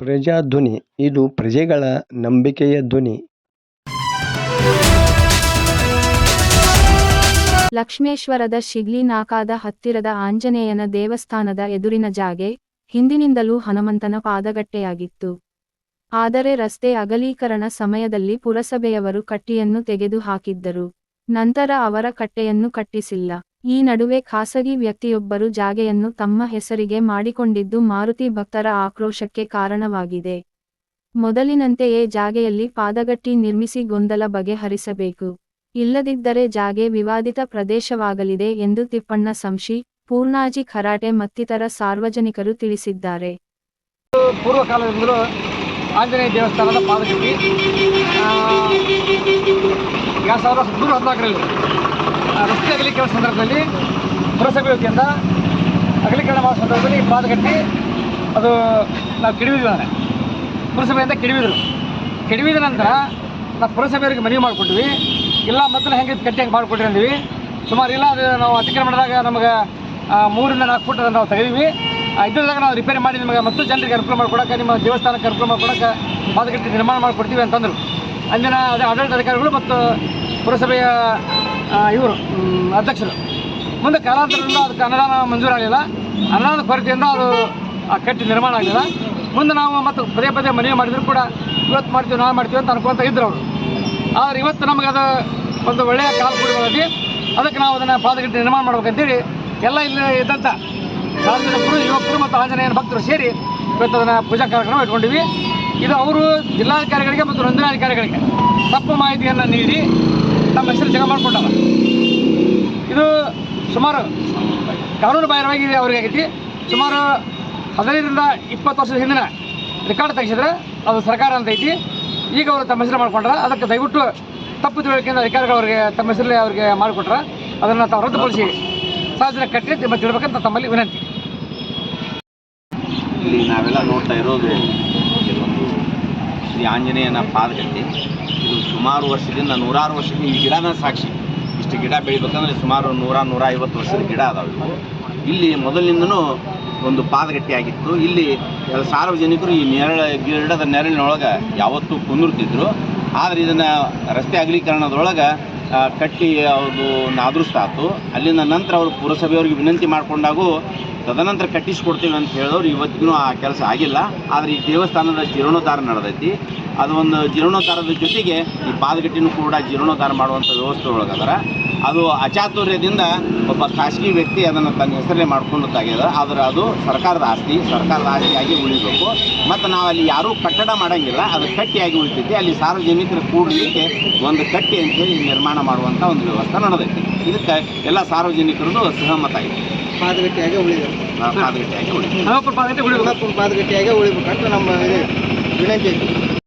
ಪ್ರಜಾಧ್ವನಿ, ಇದು ಪ್ರಜೆಗಳ ನಂಬಿಕೆಯ ಧ್ವನಿ. ಲಕ್ಷ್ಮೇಶ್ವರದ ಶಿಗ್ಲಿನಾಕಾದ ಹತ್ತಿರದ ಆಂಜನೇಯನ ದೇವಸ್ಥಾನದ ಎದುರಿನ ಜಾಗೆ, ಹಿಂದಿನಿಂದಲೂ ಹನುಮಂತನ ಪಾದಗಟ್ಟೆಯಾಗಿತ್ತು. ಆದರೆ ರಸ್ತೆ ಅಗಲೀಕರಣ ಸಮಯದಲ್ಲಿ ಪುರಸಭೆಯವರು ಕಟ್ಟಿಯನ್ನು ತೆಗೆದು ಹಾಕಿದ್ದರು ನಂತರ ಅವರ ಕಟ್ಟೆಯನ್ನು ಕಟ್ಟಿಸಿಲ್ಲ. ಈ ನಡುವೆ ಖಾಸಗಿ ವ್ಯಕ್ತಿಯೊಬ್ಬರು ಜಾಗೆಯನ್ನು ತಮ್ಮ ಹೆಸರಿಗೆ ಮಾಡಿಕೊಂಡಿದ್ದು ಮಾರುತಿ ಭಕ್ತರ ಆಕ್ರೋಶಕ್ಕೆ ಕಾರಣವಾಗಿದೆ. ಮೊದಲಿನಂತೆಯೇ ಜಾಗೆಯಲ್ಲಿ ಪಾದಗಟ್ಟಿ ನಿರ್ಮಿಸಿ ಗೊಂದಲ ಬಗೆಹರಿಸಬೇಕು. ಇಲ್ಲದಿದ್ದರೆ ಜಾಗೆ ವಿವಾದಿತ ಪ್ರದೇಶವಾಗಲಿದೆ ಎಂದು ತಿಪ್ಪಣ್ಣ ಸಂಶಿ, ಪೂರ್ಣಾಜಿ ಖರಾಟೆ ಮತ್ತಿತರ ಸಾರ್ವಜನಿಕರು ತಿಳಿಸಿದ್ದಾರೆ. ಪೂರ್ವ ಆಂಜನೇಯ ದೇವಸ್ಥಾನದ ಪಾದಗಟ್ಟಿ ಎರಡು ಸಾವಿರದ ಹದಿನಾಲ್ಕರಲ್ಲಿ ರಸ್ತೆ ಅಗಲೀಕರಣ ಸಂದರ್ಭದಲ್ಲಿ ಪುರಸಭೆ ವತಿಯಿಂದ ಅಗಲೀಕರಣ ಮಾಡೋ ಸಂದರ್ಭದಲ್ಲಿ ಪಾದಗಟ್ಟಿ ಅದು ನಾವು ಕೆಡವಿದ್ವಿ ನಾನೇ ಪುರಸಭೆಯಿಂದ ಕೆಡವಿದ್ರು. ಕೆಡವಿದ ನಂತರ ನಾವು ಪುರಸಭೆಯವರಿಗೆ ಮನವಿ ಮಾಡಿಕೊಟ್ವಿ. ಇಲ್ಲ ಮತ್ತೆ ಹೆಂಗೆ ಕಟ್ಟಿ ಹೆಂಗೆ ಮಾಡಿಕೊಟ್ರಿ ಅಂದ್ವಿ. ಸುಮಾರು ಇಲ್ಲ, ಅದು ನಾವು ಅತಿಕ್ರಮಣದಾಗ ನಮಗೆ ಮೂರಿಂದ ನಾಲ್ಕು ಫುಟ್ ಅದನ್ನು ನಾವು ತೆಗೆದಿವಿ. ಇದ್ರದಾಗ ನಾವು ರಿಪೇರಿ ಮಾಡಿ ನಿಮಗೆ ಮತ್ತು ಜನರಿಗೆ ಅನುಕೂಲ ಮಾಡ್ಕೊಡಕ್ಕೆ, ನಿಮ್ಮ ದೇವಸ್ಥಾನಕ್ಕೆ ಅನುಕೂಲ ಮಾಡ್ಕೊಡಕ್ಕೆ ಪಾದಗಟ್ಟಿ ನಿರ್ಮಾಣ ಮಾಡಿಕೊಡ್ತೀವಿ ಅಂತಂದರು. ಅಂದಿನ ಅದೇ ಆಡಳಿತ ಅಧಿಕಾರಿಗಳು ಮತ್ತು ಪುರಸಭೆಯ ಇವರು ಅಧ್ಯಕ್ಷರು. ಮುಂದೆ ಕಾಲಾಂತರದಿಂದ ಅದಕ್ಕೆ ಅನುದಾನ ಮಂಜೂರಾಗಲಿಲ್ಲ ಅನುದಾನದ ಕೊರತೆಯಿಂದ ಅದು ಕಟ್ಟಿ ನಿರ್ಮಾಣ ಆಗಲಿಲ್ಲ. ಮುಂದೆ ನಾವು ಮತ್ತು ಪದೇ ಪದೇ ಮನವಿ ಮಾಡಿದ್ರು ಕೂಡ ಇವತ್ತು ಮಾಡ್ತೀವಿ ನಾವು ಮಾಡ್ತೀವಿ ಅಂತ ಅನ್ಕೊಂತ ಇದ್ರು ಅವರು. ಆದರೆ ಇವತ್ತು ನಮಗೆ ಅದು ಒಂದು ಒಳ್ಳೆಯ ಕಾಲ ಕೂಡಿ ಅದಕ್ಕೆ ನಾವು ಅದನ್ನು ಪಾದಗಟ್ಟಿ ನಿರ್ಮಾಣ ಮಾಡ್ಬೇಕಂತೇಳಿ ಎಲ್ಲ ಇಲ್ಲಿ ಇದ್ದಂಥ ಸಾರ್ವಜನಿಕರು ಯುವಕರು ಮತ್ತು ಆಂಜನೇಯನ ಭಕ್ತರು ಸೇರಿ ಇವತ್ತು ಅದನ್ನು ಪೂಜಾ ಕಾರ್ಯಕ್ರಮ ಇಟ್ಕೊಂಡಿವಿ ಇದು ಅವರು ಜಿಲ್ಲಾಧಿಕಾರಿಗಳಿಗೆ ಮತ್ತು ನೋಂದಣಾಧಿಕಾರಿಗಳಿಗೆ ತಪ್ಪು ಮಾಹಿತಿಯನ್ನು ನೀಡಿ ನಮ್ಮ ಹೆಸರು ಜಗ ಮಾಡ್ಕೊಂಡಲ್ಲ. ಇದು ಸುಮಾರು ಕಾನೂನು ಬಾಹಿರವಾಗಿ ಅವ್ರಿಗೆ ಆಗೈತಿ. ಸುಮಾರು ಹದಿನೈದರಿಂದ ಇಪ್ಪತ್ತು ವರ್ಷದ ಹಿಂದಿನ ರೆಕಾರ್ಡ್ ತೆಗೆಸಿದ್ರೆ ಅದು ಸರ್ಕಾರ ಅಂತ ಐತಿ. ಈಗ ಅವರು ತಮ್ಮ ಹೆಸರು ಮಾಡ್ಕೊಂಡ್ರ, ಅದಕ್ಕೆ ದಯವಿಟ್ಟು ತಪ್ಪು ತಿಳುವಳಿಕೆಯಿಂದ ಅಧಿಕಾರಿಗಳು ಅವರಿಗೆ ತಮ್ಮ ಹೆಸರಲ್ಲೇ ಅವರಿಗೆ ಮಾಡಿಕೊಟ್ರ, ಅದನ್ನು ತಾವು ರದ್ದುಪಡಿಸಿ ಸಾರ್ವಜನಿಕ ಕಟ್ಟಿ ಮತ್ತೆ ತಿಳ್ಬೇಕಂತ ತಮ್ಮಲ್ಲಿ ವಿನಂತಿ. ಇಲ್ಲಿ ನಾವೆಲ್ಲ ನೋಡ್ತಾ ಇರೋದು ಕೆಲವೊಂದು ಶ್ರೀ ಆಂಜನೇಯನ ಪಾದಗಟ್ಟಿ ಇದು ಸುಮಾರು ವರ್ಷದಿಂದ, ನೂರಾರು ವರ್ಷದಿಂದ ಈ ಗಿಡನ ಸಾಕ್ಷಿ. ಇಷ್ಟು ಗಿಡ ಬೆಳಿಬೇಕಂದ್ರೆ ಸುಮಾರು ನೂರ ನೂರ ಐವತ್ತು ವರ್ಷದ ಗಿಡ ಅದಾವೆ. ಇಲ್ಲಿ ಮೊದಲಿಂದನೂ ಒಂದು ಪಾದಗಟ್ಟಿಯಾಗಿತ್ತು ಇಲ್ಲಿ ಸಾರ್ವಜನಿಕರು ಈ ನೆರಳ, ಗಿಡದ ನೆರಳಿನೊಳಗೆ ಯಾವತ್ತೂ ಕುಂದಿರ್ತಿದ್ರು. ಆದರೆ ಇದನ್ನು ರಸ್ತೆ ಅಗಲೀಕರಣದೊಳಗೆ ಕಟ್ಟಿ ಅದು ಆಯ್ತು. ಅಲ್ಲಿಂದ ನಂತರ ಅವರು ಪುರಸಭೆಯವ್ರಿಗೆ ವಿನಂತಿ ಮಾಡಿಕೊಂಡಾಗೂ ತದನಂತರ ಕಟ್ಟಿಸ್ಕೊಡ್ತೀವಿ ಅಂತ ಹೇಳಿದವ್ರು ಇವತ್ತಿಗೂ ಆ ಕೆಲಸ ಆಗಿಲ್ಲ. ಆದರೆ ಈ ದೇವಸ್ಥಾನದ ಜೀರ್ಣೋದ್ಧಾರ ನಡೆದೈತಿ. ಅದು ಒಂದು ಜೀರ್ಣೋದ್ಧಾರದ ಜೊತೆಗೆ ಈ ಪಾದಗಟ್ಟಿನೂ ಕೂಡ ಜೀರ್ಣೋದ್ಧಾರ ಮಾಡುವಂಥ ವ್ಯವಸ್ಥೆ ಒಳಗದಾರ. ಅದು ಅಚಾತುರ್ಯದಿಂದ ಒಬ್ಬ ಖಾಸಗಿ ವ್ಯಕ್ತಿ ಅದನ್ನು ತನ್ನ ಹೆಸರಲ್ಲೇ ಮಾಡ್ಕೊಂಡದ್ದಾಗ್ಯದ. ಆದರೆ ಅದು ಸರ್ಕಾರದ ಆಸ್ತಿ ಸರ್ಕಾರದ ಆಸ್ತಿಯಾಗಿ ಉಳಿಬೇಕು. ಮತ್ತು ನಾವು ಅಲ್ಲಿ ಯಾರೂ ಕಟ್ಟಡ ಮಾಡೋಂಗಿಲ್ಲ ಅದು ಕಟ್ಟಿಯಾಗಿ ಉಳಿತೈತಿ. ಅಲ್ಲಿ ಸಾರ್ವಜನಿಕರು ಕೂಡಲಿಕ್ಕೆ ಒಂದು ಕಟ್ಟಿ ಅಂತೇಳಿ ನಿರ್ಮಾಣ ಮಾಡುವಂಥ ಒಂದು ವ್ಯವಸ್ಥೆ ನಡೆದೈತಿ. ಇದಕ್ಕೆ ಎಲ್ಲ ಸಾರ್ವಜನಿಕರದ್ದು ಸಹಮತ ಇದೆ ಪಾದಗಟ್ಟಿಯಾಗೆ ಉಳಿದ. ಪಾದಗಟ್ಟಿಯಾಗಿ ಉಳಿದ ಪಾದಗಟ್ಟಿಯಾಗಿ ಪಾದಗಟ್ಟಿ ಉಳಿಬೇಕು. ಪಾದಗಟ್ಟಿಯಾಗೆ ಉಳಿಬೇಕಂತ ನಮ್ಮ ವಿನಂತಿ.